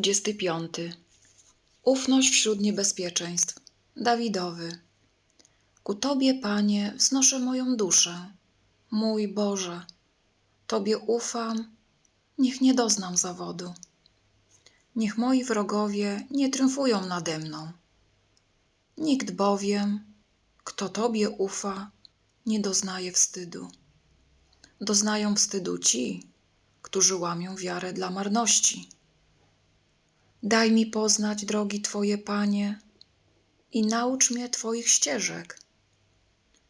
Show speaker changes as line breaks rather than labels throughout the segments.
25. Ufność wśród niebezpieczeństw. Dawidowy. Ku Tobie, Panie, wznoszę moją duszę. Mój Boże, Tobie ufam, niech nie doznam zawodu. Niech moi wrogowie nie triumfują nade mną. Nikt bowiem, kto Tobie ufa, nie doznaje wstydu. Doznają wstydu ci, którzy łamią wiarę dla marności. Daj mi poznać drogi Twoje, Panie, i naucz mnie Twoich ścieżek.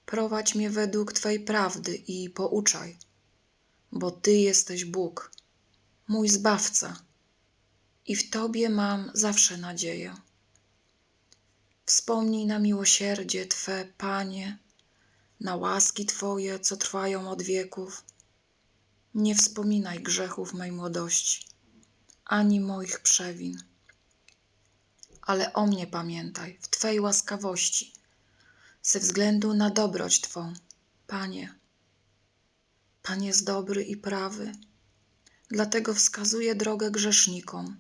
Prowadź mnie według Twej prawdy i pouczaj, bo Ty jesteś Bóg, mój Zbawca, i w Tobie mam zawsze nadzieję. Wspomnij na miłosierdzie Twe, Panie, na łaski Twoje, co trwają od wieków. Nie wspominaj grzechów mej młodości ani moich przewin. Ale o mnie pamiętaj w Twej łaskawości, ze względu na dobroć Twą, Panie. Pan jest dobry i prawy, dlatego wskazuje drogę grzesznikom.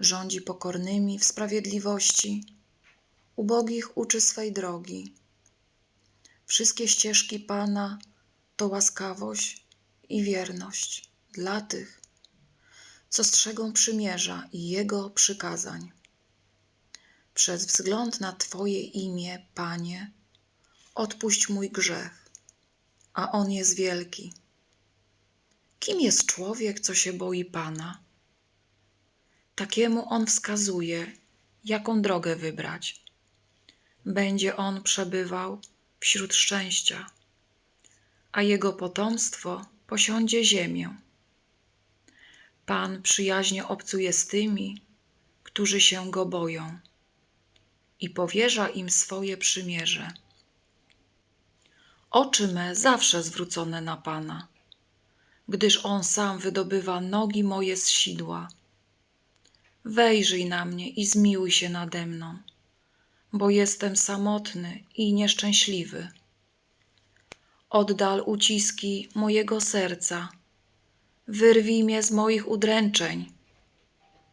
Rządzi pokornymi w sprawiedliwości, ubogich uczy swej drogi. Wszystkie ścieżki Pana to łaskawość i wierność dla tych, co strzegą przymierza i Jego przykazań. Przez wzgląd na Twoje imię, Panie, odpuść mój grzech, a on jest wielki. Kim jest człowiek, co się boi Pana? Takiemu on wskazuje, jaką drogę wybrać. Będzie on przebywał wśród szczęścia, a jego potomstwo posiądzie ziemię. Pan przyjaźnie obcuje z tymi, którzy się go boją i powierza im swoje przymierze. Oczy me zawsze zwrócone na Pana, gdyż On sam wydobywa nogi moje z sidła. Wejrzyj na mnie i zmiłuj się nade mną, bo jestem samotny i nieszczęśliwy. Oddal uciski mojego serca, wyrwij mnie z moich udręczeń.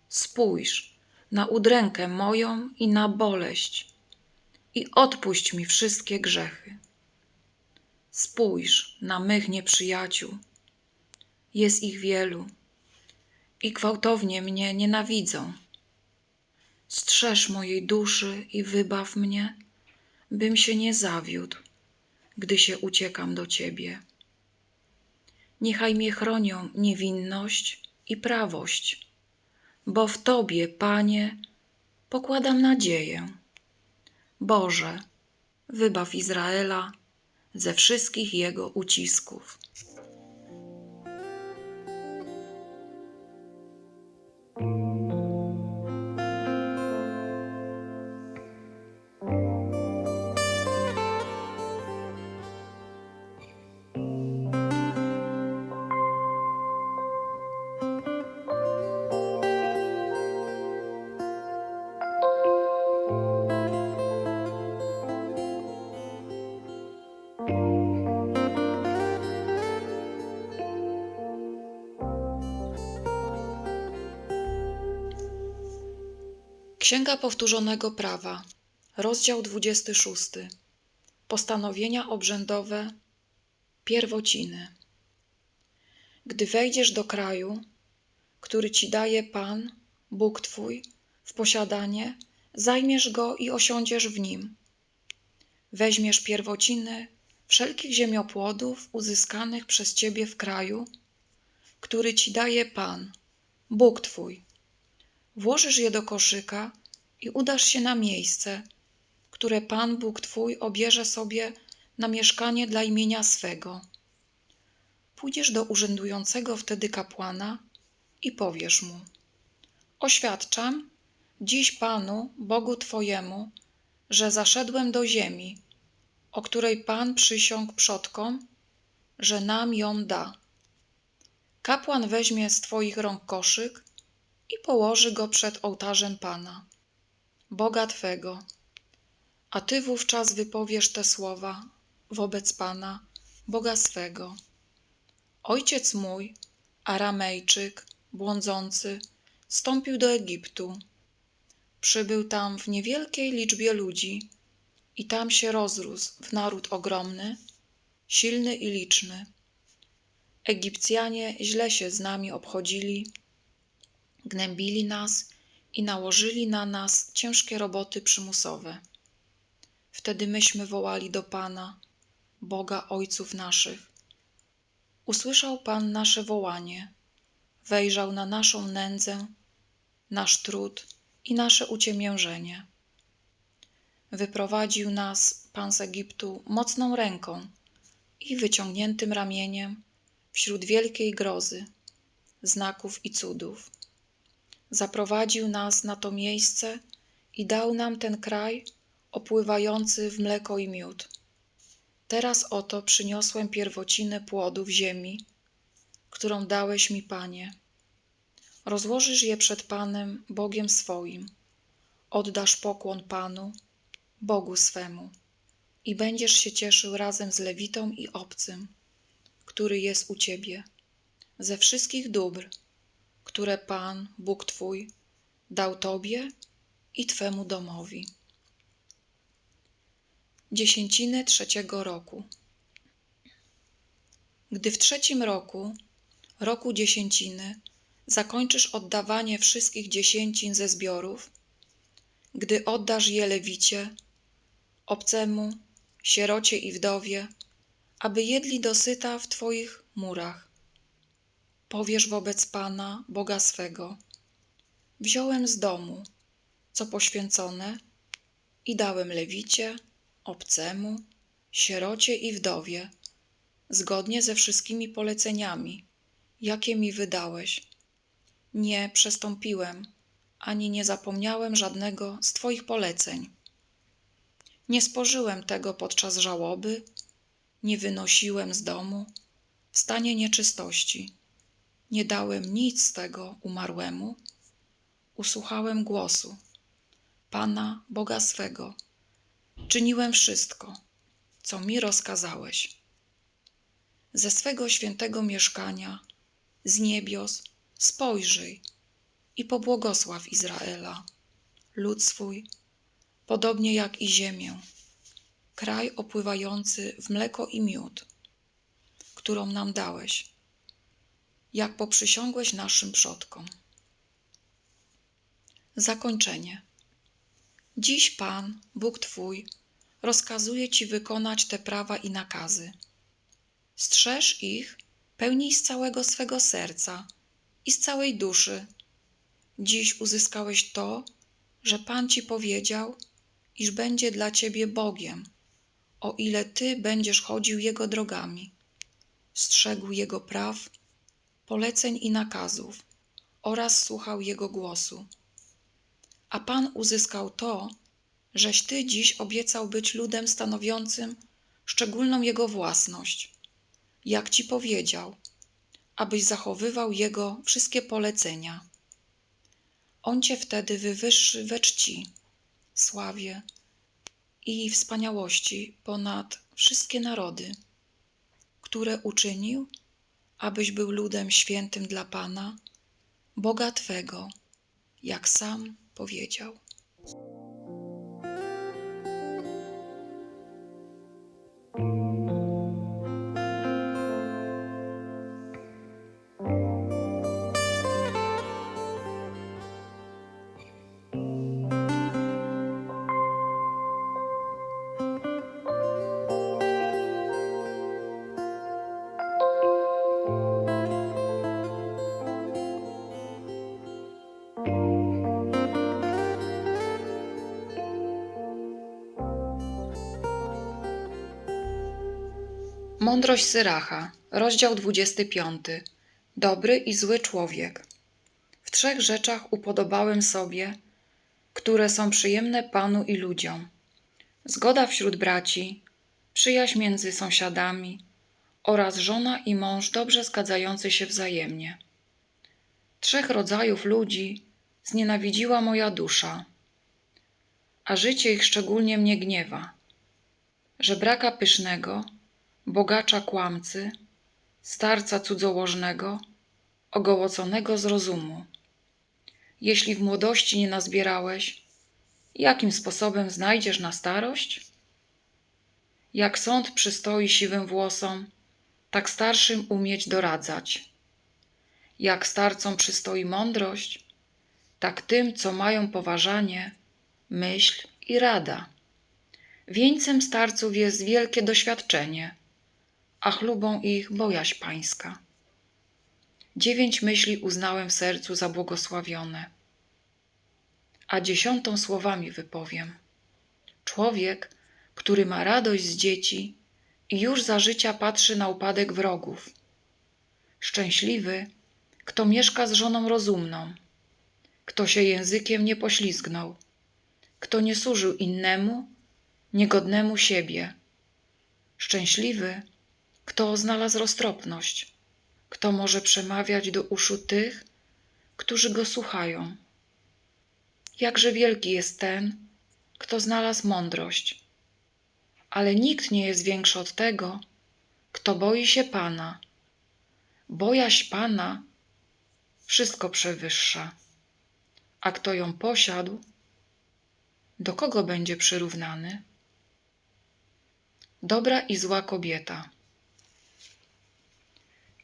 Spójrz na udrękę moją i na boleść i odpuść mi wszystkie grzechy. Spójrz na mych nieprzyjaciół, jest ich wielu i gwałtownie mnie nienawidzą. Strzeż mojej duszy i wybaw mnie, bym się nie zawiódł, gdy się uciekam do Ciebie. Niechaj mnie chronią niewinność i prawość, bo w Tobie, Panie, pokładam nadzieję. Boże, wybaw Izraela ze wszystkich jego ucisków. Księga Powtórzonego Prawa, rozdział 26. Postanowienia obrzędowe, pierwociny. Gdy wejdziesz do kraju, który ci daje Pan, Bóg Twój, w posiadanie, zajmiesz go i osiądziesz w nim. Weźmiesz pierwociny wszelkich ziemiopłodów uzyskanych przez Ciebie w kraju, który Ci daje Pan, Bóg Twój. Włożysz je do koszyka i udasz się na miejsce, które Pan Bóg Twój obierze sobie na mieszkanie dla imienia swego. Pójdziesz do urzędującego wtedy kapłana i powiesz mu: Oświadczam dziś Panu, Bogu Twojemu, że zaszedłem do ziemi, o której Pan przysiągł przodkom, że nam ją da. Kapłan weźmie z Twoich rąk koszyk i położy go przed ołtarzem Pana, Boga Twego. A Ty wówczas wypowiesz te słowa wobec Pana, Boga swego. Ojciec mój, Aramejczyk, błądzący, wstąpił do Egiptu. Przybył tam w niewielkiej liczbie ludzi i tam się rozrósł w naród ogromny, silny i liczny. Egipcjanie źle się z nami obchodzili, gnębili nas i nałożyli na nas ciężkie roboty przymusowe. Wtedy myśmy wołali do Pana, Boga Ojców naszych. Usłyszał Pan nasze wołanie, wejrzał na naszą nędzę, nasz trud i nasze uciemiężenie. Wyprowadził nas Pan z Egiptu mocną ręką i wyciągniętym ramieniem wśród wielkiej grozy, znaków i cudów. Zaprowadził nas na to miejsce i dał nam ten kraj opływający w mleko i miód. Teraz oto przyniosłem pierwociny płodów ziemi, którą dałeś mi, Panie. Rozłożysz je przed Panem, Bogiem swoim. Oddasz pokłon Panu, Bogu swemu i będziesz się cieszył razem z Lewitą i obcym, który jest u Ciebie, ze wszystkich dóbr, które Pan, Bóg Twój, dał Tobie i Twemu domowi. Dziesięciny trzeciego roku. Gdy w trzecim roku, roku dziesięciny, zakończysz oddawanie wszystkich dziesięcin ze zbiorów, gdy oddasz je lewicie, obcemu, sierocie i wdowie, aby jedli dosyta w Twoich murach. Powiesz wobec Pana, Boga swego, wziąłem z domu, co poświęcone i dałem lewicie, obcemu, sierocie i wdowie, zgodnie ze wszystkimi poleceniami, jakie mi wydałeś. Nie przestąpiłem, ani nie zapomniałem żadnego z Twoich poleceń. Nie spożyłem tego podczas żałoby, nie wynosiłem z domu w stanie nieczystości. Nie dałem nic z tego umarłemu. Usłuchałem głosu Pana Boga swego. Czyniłem wszystko, co mi rozkazałeś. Ze swego świętego mieszkania, z niebios, spojrzyj i pobłogosław Izraela, lud swój, podobnie jak i ziemię, kraj opływający w mleko i miód, którą nam dałeś, jak poprzysiągłeś naszym przodkom. Zakończenie. Dziś Pan, Bóg Twój, rozkazuje Ci wykonać te prawa i nakazy. Strzeż ich, pełnij z całego swego serca i z całej duszy. Dziś uzyskałeś to, że Pan Ci powiedział, iż będzie dla Ciebie Bogiem, o ile Ty będziesz chodził Jego drogami, strzegł Jego praw, poleceń i nakazów oraz słuchał Jego głosu. A Pan uzyskał to, żeś Ty dziś obiecał być ludem stanowiącym szczególną Jego własność, jak Ci powiedział, abyś zachowywał Jego wszystkie polecenia. On Cię wtedy wywyższy we czci, sławie i wspaniałości ponad wszystkie narody, które uczynił, abyś był ludem świętym dla Pana, Boga Twego, jak sam powiedział. Mądrość Syracha, rozdział 25. Dobry i zły człowiek. W trzech rzeczach upodobałem sobie, które są przyjemne Panu i ludziom. Zgoda wśród braci, przyjaźń między sąsiadami oraz żona i mąż dobrze zgadzający się wzajemnie. Trzech rodzajów ludzi znienawidziła moja dusza, a życie ich szczególnie mnie gniewa. Żebraka pysznego, bogacza kłamcy, starca cudzołożnego, ogołoconego z rozumu. Jeśli w młodości nie nazbierałeś, jakim sposobem znajdziesz na starość? Jak sąd przystoi siwym włosom, tak starszym umieć doradzać. Jak starcom przystoi mądrość, tak tym, co mają poważanie, myśl i rada. Wieńcem starców jest wielkie doświadczenie, a chlubą ich bojaźń pańska. Dziewięć myśli uznałem w sercu za błogosławione, a dziesiątą słowami wypowiem. Człowiek, który ma radość z dzieci i już za życia patrzy na upadek wrogów. Szczęśliwy, kto mieszka z żoną rozumną, kto się językiem nie poślizgnął, kto nie służył innemu, niegodnemu siebie. Szczęśliwy, kto znalazł roztropność, kto może przemawiać do uszu tych, którzy go słuchają. Jakże wielki jest ten, kto znalazł mądrość, ale nikt nie jest większy od tego, kto boi się Pana. Bojaźń Pana wszystko przewyższa, a kto ją posiadł, do kogo będzie przyrównany? Dobra i zła kobieta.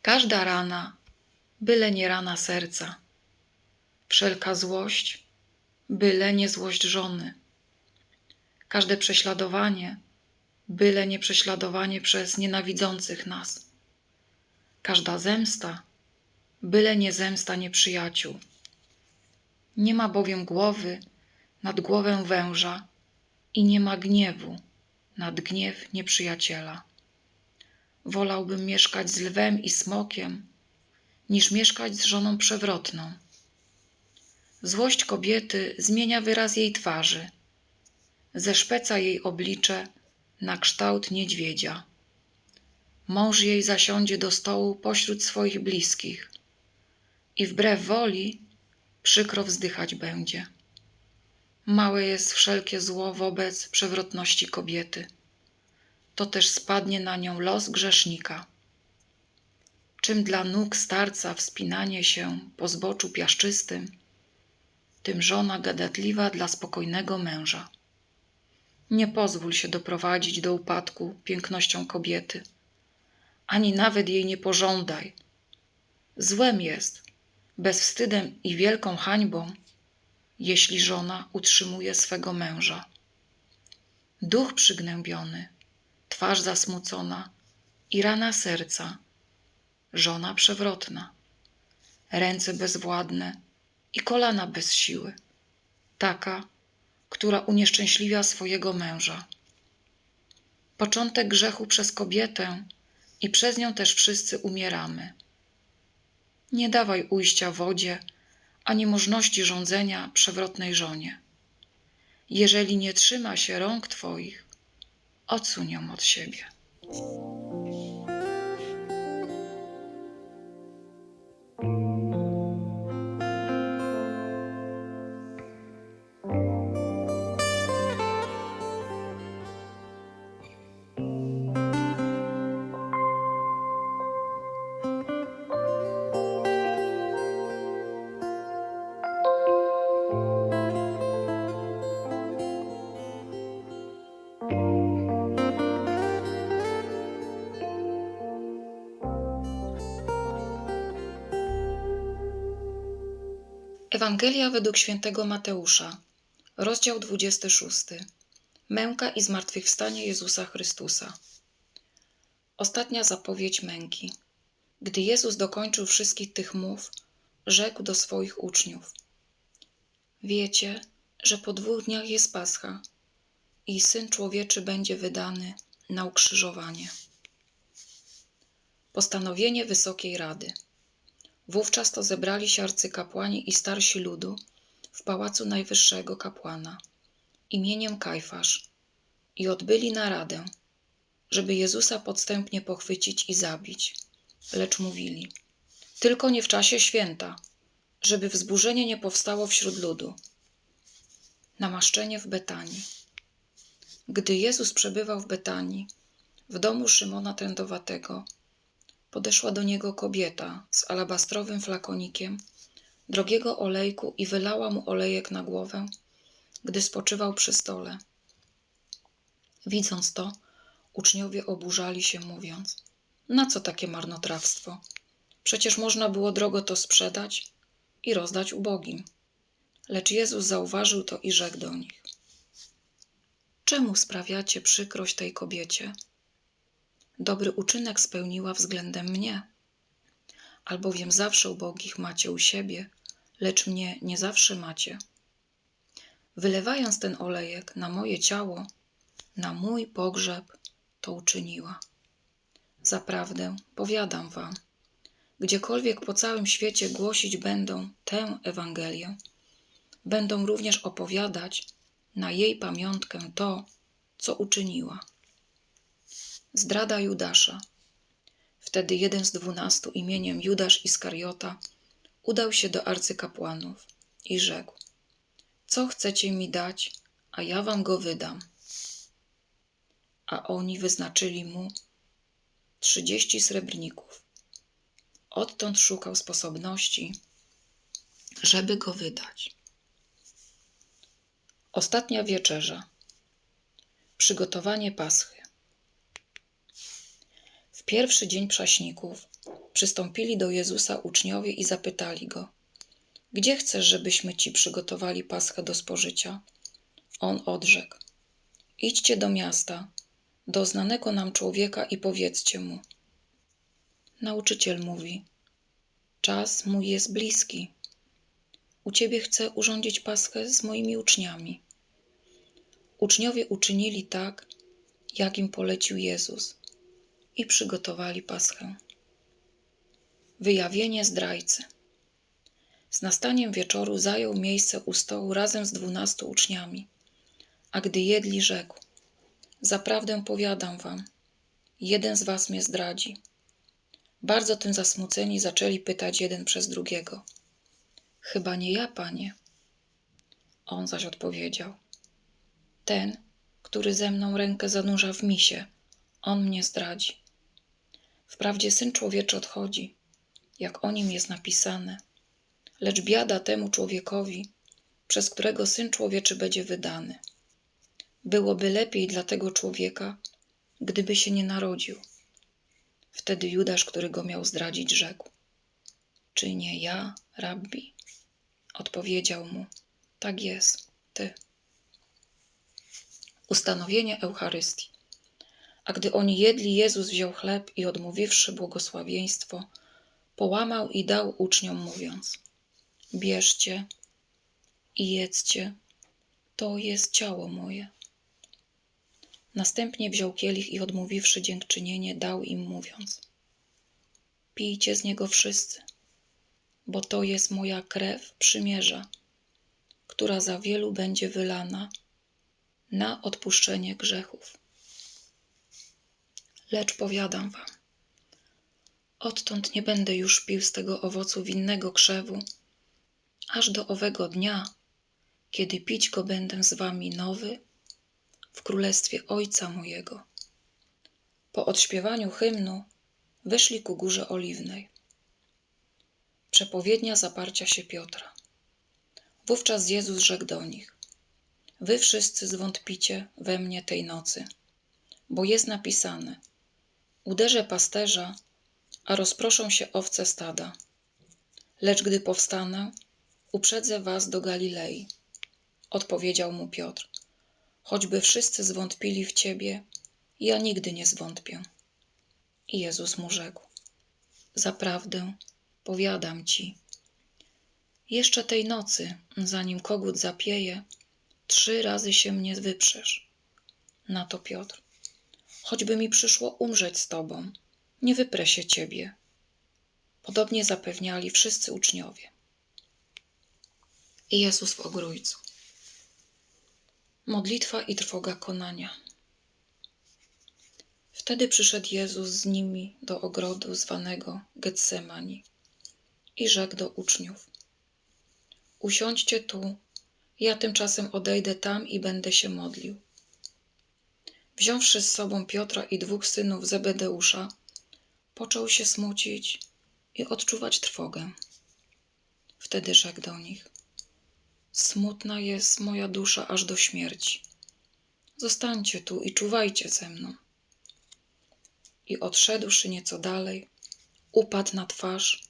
Każda rana, byle nie rana serca. Wszelka złość, byle nie złość żony. Każde prześladowanie, byle nie prześladowanie przez nienawidzących nas. Każda zemsta, byle nie zemsta nieprzyjaciół. Nie ma bowiem głowy nad głowę węża i nie ma gniewu nad gniew nieprzyjaciela. Wolałbym mieszkać z lwem i smokiem, niż mieszkać z żoną przewrotną. Złość kobiety zmienia wyraz jej twarzy, zeszpeca jej oblicze na kształt niedźwiedzia. Mąż jej zasiądzie do stołu pośród swoich bliskich i wbrew woli przykro wzdychać będzie. Małe jest wszelkie zło wobec przewrotności kobiety. To też spadnie na nią los grzesznika. Czym dla nóg starca wspinanie się po zboczu piaszczystym, tym żona gadatliwa dla spokojnego męża. Nie pozwól się doprowadzić do upadku pięknością kobiety, ani nawet jej nie pożądaj. Złem jest, bezwstydem i wielką hańbą, jeśli żona utrzymuje swego męża. Duch przygnębiony, twarz zasmucona i rana serca, żona przewrotna, ręce bezwładne i kolana bez siły, taka, która unieszczęśliwia swojego męża. Początek grzechu przez kobietę i przez nią też wszyscy umieramy. Nie dawaj ujścia wodzie, ani możności rządzenia przewrotnej żonie. Jeżeli nie trzyma się rąk Twoich, odsuń ją od siebie. Ewangelia według świętego Mateusza, rozdział 26. Męka i zmartwychwstanie Jezusa Chrystusa. Ostatnia zapowiedź męki. Gdy Jezus dokończył wszystkich tych mów, rzekł do swoich uczniów: Wiecie, że po dwóch dniach jest Pascha i syn człowieczy będzie wydany na ukrzyżowanie. Postanowienie Wysokiej Rady. Wówczas to zebrali się arcykapłani i starsi ludu w pałacu najwyższego kapłana imieniem Kajfasz i odbyli naradę, żeby Jezusa podstępnie pochwycić i zabić. Lecz mówili, tylko nie w czasie święta, żeby wzburzenie nie powstało wśród ludu. Namaszczenie w Betanii. Gdy Jezus przebywał w Betanii, w domu Szymona Trędowatego, podeszła do niego kobieta z alabastrowym flakonikiem drogiego olejku i wylała mu olejek na głowę, gdy spoczywał przy stole. Widząc to, uczniowie oburzali się, mówiąc: Na co takie marnotrawstwo? Przecież można było drogo to sprzedać i rozdać ubogim. Lecz Jezus zauważył to i rzekł do nich: Czemu sprawiacie przykrość tej kobiecie? Dobry uczynek spełniła względem mnie. Albowiem zawsze ubogich macie u siebie, lecz mnie nie zawsze macie. Wylewając ten olejek na moje ciało, na mój pogrzeb to uczyniła. Zaprawdę, powiadam wam, gdziekolwiek po całym świecie głosić będą tę Ewangelię, będą również opowiadać na jej pamiątkę to, co uczyniła. Zdrada Judasza. Wtedy jeden z dwunastu imieniem Judasz Iskariota udał się do arcykapłanów i rzekł: Co chcecie mi dać, a ja wam go wydam. A oni wyznaczyli mu trzydzieści srebrników. Odtąd szukał sposobności, żeby go wydać. Ostatnia wieczerza. Przygotowanie Paschy. Pierwszy dzień prześników przystąpili do Jezusa uczniowie i zapytali go: Gdzie chcesz, żebyśmy ci przygotowali Paschę do spożycia? On odrzekł: Idźcie do miasta, do znanego nam człowieka i powiedzcie mu. Nauczyciel mówi: Czas mój jest bliski. U ciebie chcę urządzić Paschę z moimi uczniami. Uczniowie uczynili tak, jak im polecił Jezus i przygotowali Paschę. Wyjawienie zdrajcy. Z nastaniem wieczoru zajął miejsce u stołu razem z dwunastu uczniami, a gdy jedli, rzekł: Zaprawdę powiadam wam, jeden z was mnie zdradzi. Bardzo tym zasmuceni zaczęli pytać jeden przez drugiego: Chyba nie ja, panie. On zaś odpowiedział: Ten, który ze mną rękę zanurza w misie, on mnie zdradzi. Wprawdzie syn człowieczy odchodzi, jak o nim jest napisane, lecz biada temu człowiekowi, przez którego syn człowieczy będzie wydany. Byłoby lepiej dla tego człowieka, gdyby się nie narodził. Wtedy Judasz, który go miał zdradzić, rzekł: Czy nie ja, rabbi? Odpowiedział mu: Tak jest, ty. Ustanowienie Eucharystii. A gdy oni jedli, Jezus wziął chleb i odmówiwszy błogosławieństwo, połamał i dał uczniom, mówiąc: Bierzcie i jedzcie, to jest ciało moje. Następnie wziął kielich i odmówiwszy dziękczynienie, dał im, mówiąc: Pijcie z niego wszyscy, bo to jest moja krew przymierza, która za wielu będzie wylana na odpuszczenie grzechów. Lecz powiadam wam, odtąd nie będę już pił z tego owocu winnego krzewu, aż do owego dnia, kiedy pić go będę z wami nowy w królestwie Ojca mojego. Po odśpiewaniu hymnu wyszli ku górze oliwnej. Przepowiednia zaparcia się Piotra. Wówczas Jezus rzekł do nich: Wy wszyscy zwątpicie we mnie tej nocy, bo jest napisane: Uderzę pasterza, a rozproszą się owce stada. Lecz gdy powstanę, uprzedzę was do Galilei. Odpowiedział mu Piotr: Choćby wszyscy zwątpili w ciebie, ja nigdy nie zwątpię. I Jezus mu rzekł: Zaprawdę, powiadam ci, jeszcze tej nocy, zanim kogut zapieje, trzy razy się mnie wyprzesz. Na to Piotr: Choćby mi przyszło umrzeć z tobą, nie wyprę się ciebie. Podobnie zapewniali wszyscy uczniowie. I Jezus w ogrójcu. Modlitwa i trwoga konania. Wtedy przyszedł Jezus z nimi do ogrodu zwanego Getsemani i rzekł do uczniów: Usiądźcie tu, ja tymczasem odejdę tam i będę się modlił. Wziąwszy z sobą Piotra i dwóch synów Zebedeusza, począł się smucić i odczuwać trwogę. Wtedy rzekł do nich: Smutna jest moja dusza aż do śmierci. Zostańcie tu i czuwajcie ze mną. I odszedłszy nieco dalej, upadł na twarz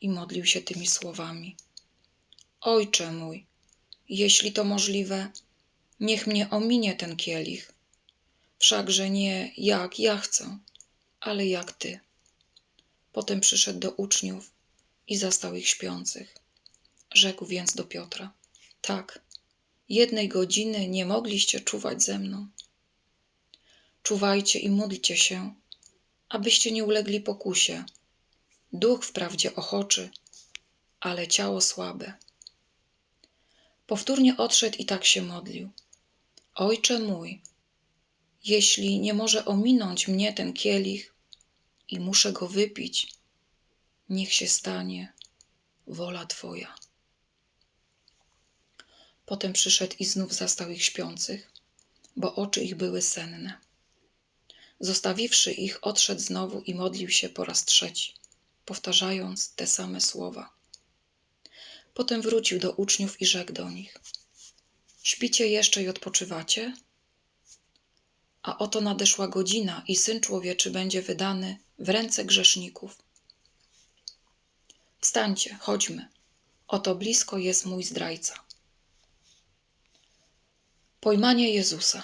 i modlił się tymi słowami: Ojcze mój, jeśli to możliwe, niech mnie ominie ten kielich. Wszakże nie jak ja chcę, ale jak ty. Potem przyszedł do uczniów i zastał ich śpiących. Rzekł więc do Piotra: Tak, jednej godziny nie mogliście czuwać ze mną. Czuwajcie i módlcie się, abyście nie ulegli pokusie. Duch wprawdzie ochoczy, ale ciało słabe. Powtórnie odszedł i tak się modlił. Ojcze mój, jeśli nie może ominąć mnie ten kielich i muszę go wypić, niech się stanie wola Twoja. Potem przyszedł i znów zastał ich śpiących, bo oczy ich były senne. Zostawiwszy ich, odszedł znowu i modlił się po raz trzeci, powtarzając te same słowa. Potem wrócił do uczniów i rzekł do nich: Śpicie jeszcze i odpoczywacie? A oto nadeszła godzina i syn człowieczy będzie wydany w ręce grzeszników. Wstańcie, chodźmy. Oto blisko jest mój zdrajca. Pojmanie Jezusa.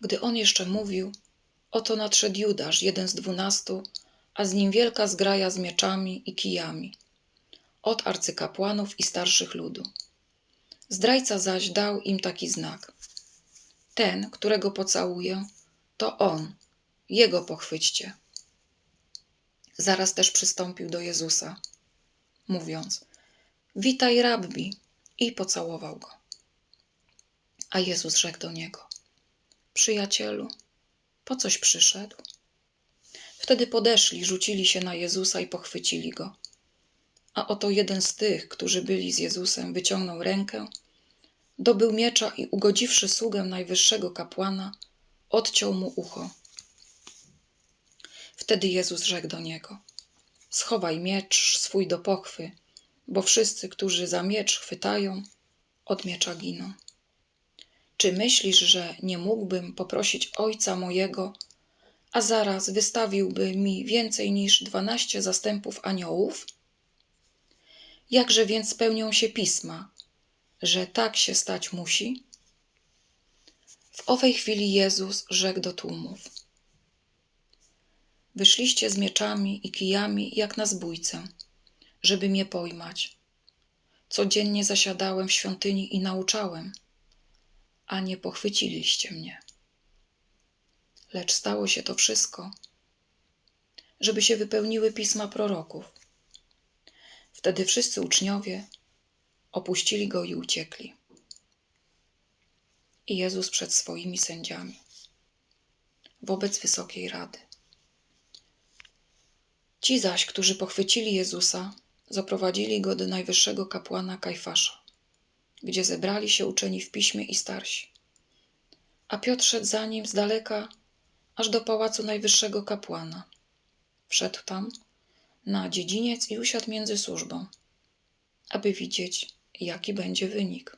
Gdy on jeszcze mówił, oto nadszedł Judasz, jeden z dwunastu, a z nim wielka zgraja z mieczami i kijami, od arcykapłanów i starszych ludu. Zdrajca zaś dał im taki znak. Ten, którego pocałuję, to on, jego pochwyćcie. Zaraz też przystąpił do Jezusa, mówiąc: Witaj, rabbi, i pocałował go. A Jezus rzekł do niego: Przyjacielu, po coś przyszedł? Wtedy podeszli, rzucili się na Jezusa i pochwycili go. A oto jeden z tych, którzy byli z Jezusem, wyciągnął rękę, dobył miecza i ugodziwszy sługę najwyższego kapłana, odciął mu ucho. Wtedy Jezus rzekł do niego: Schowaj miecz swój do pochwy, bo wszyscy, którzy za miecz chwytają, od miecza giną. Czy myślisz, że nie mógłbym poprosić ojca mojego, a zaraz wystawiłby mi więcej niż dwanaście zastępów aniołów? Jakże więc spełnią się pisma, że tak się stać musi? W owej chwili Jezus rzekł do tłumów: Wyszliście z mieczami i kijami jak na zbójcę, żeby mnie pojmać. Codziennie zasiadałem w świątyni i nauczałem, a nie pochwyciliście mnie. Lecz stało się to wszystko, żeby się wypełniły pisma proroków. Wtedy wszyscy uczniowie opuścili go i uciekli. I Jezus przed swoimi sędziami, wobec Wysokiej Rady. Ci zaś, którzy pochwycili Jezusa, zaprowadzili go do najwyższego kapłana Kajfasza, gdzie zebrali się uczeni w piśmie i starsi. A Piotr szedł za nim z daleka, aż do pałacu najwyższego kapłana. Wszedł tam na dziedziniec i usiadł między służbą, aby widzieć, jaki będzie wynik.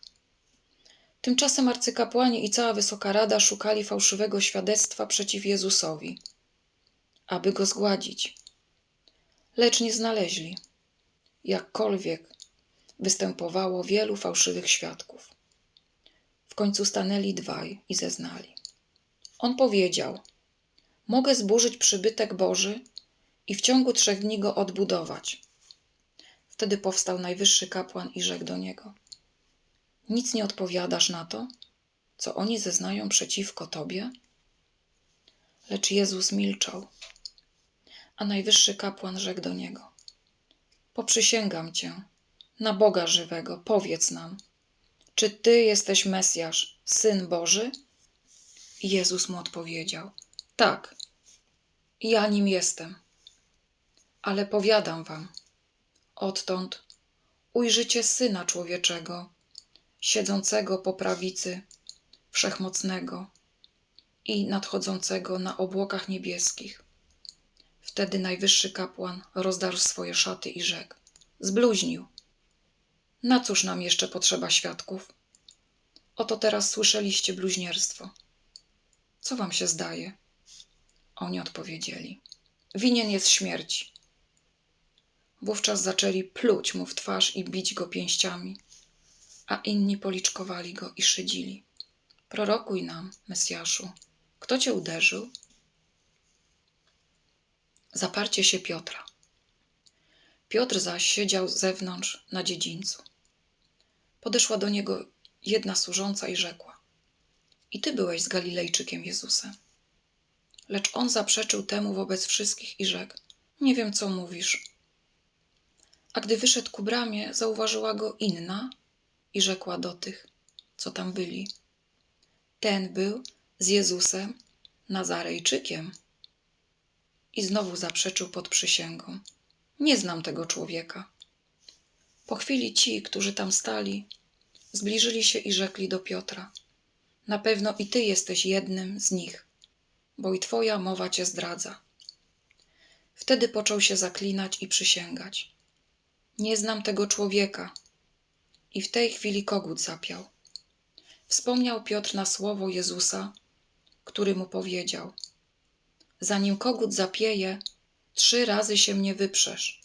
Tymczasem arcykapłani i cała wysoka rada szukali fałszywego świadectwa przeciw Jezusowi, aby go zgładzić lecz nie znaleźli. Jakkolwiek występowało wielu fałszywych świadków. W końcu stanęli dwaj i zeznali. On powiedział: Mogę zburzyć przybytek Boży i w ciągu trzech dni go odbudować. Wtedy powstał najwyższy kapłan i rzekł do niego: Nic nie odpowiadasz na to, co oni zeznają przeciwko tobie? Lecz Jezus milczał. A najwyższy kapłan rzekł do niego: Poprzysięgam cię, na Boga żywego, powiedz nam, czy ty jesteś Mesjasz, syn Boży? I Jezus mu odpowiedział: Tak, ja nim jestem. Ale powiadam wam, odtąd ujrzycie syna człowieczego, siedzącego po prawicy wszechmocnego i nadchodzącego na obłokach niebieskich. Wtedy najwyższy kapłan rozdarł swoje szaty i rzekł: Zbluźnił. Na cóż nam jeszcze potrzeba świadków? Oto teraz słyszeliście bluźnierstwo. Co wam się zdaje? Oni odpowiedzieli: Winien jest śmierci. Wówczas zaczęli pluć mu w twarz i bić go pięściami, a inni policzkowali go i szydzili. Prorokuj nam, Mesjaszu, kto cię uderzył? Zaparcie się Piotra. Piotr zaś siedział zewnątrz na dziedzińcu. Podeszła do niego jedna służąca i rzekła: I ty byłeś z Galilejczykiem Jezusem. Lecz on zaprzeczył temu wobec wszystkich i rzekł: Nie wiem, co mówisz. A gdy wyszedł ku bramie, zauważyła go inna i rzekła do tych, co tam byli: Ten był z Jezusem Nazarejczykiem. I znowu zaprzeczył pod przysięgą: Nie znam tego człowieka. Po chwili ci, którzy tam stali, zbliżyli się i rzekli do Piotra: Na pewno i ty jesteś jednym z nich, bo i twoja mowa cię zdradza. Wtedy począł się zaklinać i przysięgać: Nie znam tego człowieka. I w tej chwili kogut zapiał. Wspomniał Piotr na słowo Jezusa, który mu powiedział: Zanim kogut zapieje, trzy razy się mnie wyprzesz.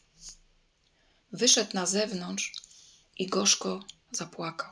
Wyszedł na zewnątrz i gorzko zapłakał.